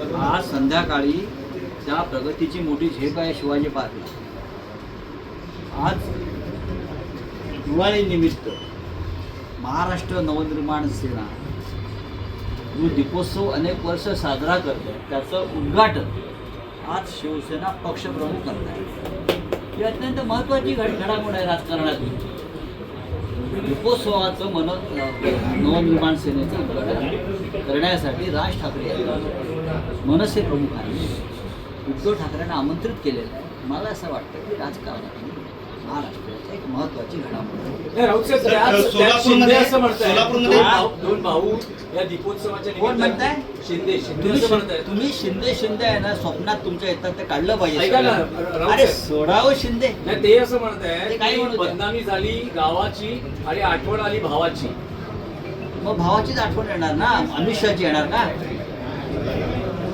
आज संध्याकाळी त्या प्रगतीची मोठी झेप आहे शिवाजी पार्कला आज दिवाळीनिमित्त महाराष्ट्र नवनिर्माण सेना जो दीपोत्सव अनेक वर्ष साजरा करतो त्याचं उद्घाटन आज शिवसेना पक्षप्रमुख करत आहे. ही अत्यंत महत्त्वाची घड घडामोड आहे राजकारणातली. दीपोत्सवाचं मन नवनिर्माण सेनेचं उद्घाटन. करण्यासाठी राज ठाकरे यांनी मनसे प्रमुखांनी उद्धव ठाकरेंना आमंत्रित केलेलं आहे. मला असं वाटतं की राजकारणातली महाराष्ट्राची एक महत्त्वाची घडामोड दोन भाऊ- या दीपोत्सवाच्या कोण म्हणताय? शिंदे शिंदे तुम्ही शिंदे शिंदे आहे ना स्वप्नात तुमच्या येतात ते काढलं पाहिजे अरे. सोडावं शिंदे. नाही ते असं म्हणताय काय की म्हणत आहे? बदनामी झाली गावाची आणि आठवण आली भावाची. मग भावाचीच आठवण येणार ना? अमित शहाची येणार ना?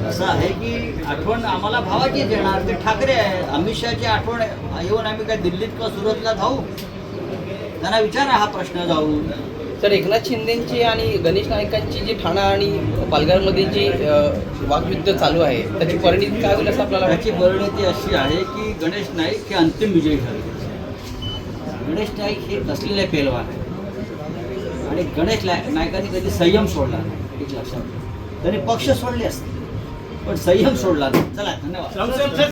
असं आहे की आठवण आम्हाला भावाचीच येणार. ते ठाकरे आहे अमित शहाची आठवण येऊन आम्ही काय दिल्लीत किंवा सुरतला धावू त्यांना विचारा हा प्रश्न जाऊन. तर एकनाथ शिंदेची आणि गणेश नाईकांची जी ठाणा आणि पालघरमध्ये जी वाकयुद्ध चालू आहे त्याची परिणिती काय होईल असं आपल्याला त्याची परिणती अशी आहे की गणेश नाईक हे अंतिम विजयी ठरले. गणेश नाईक हे कसलेले पेलवान आहे आणि गणेश नायकांनी कधी संयम सोडला नाही एक लक्षात त्यांनी पक्ष सोडले असते पण संयम सोडला नाही. चला धन्यवाद.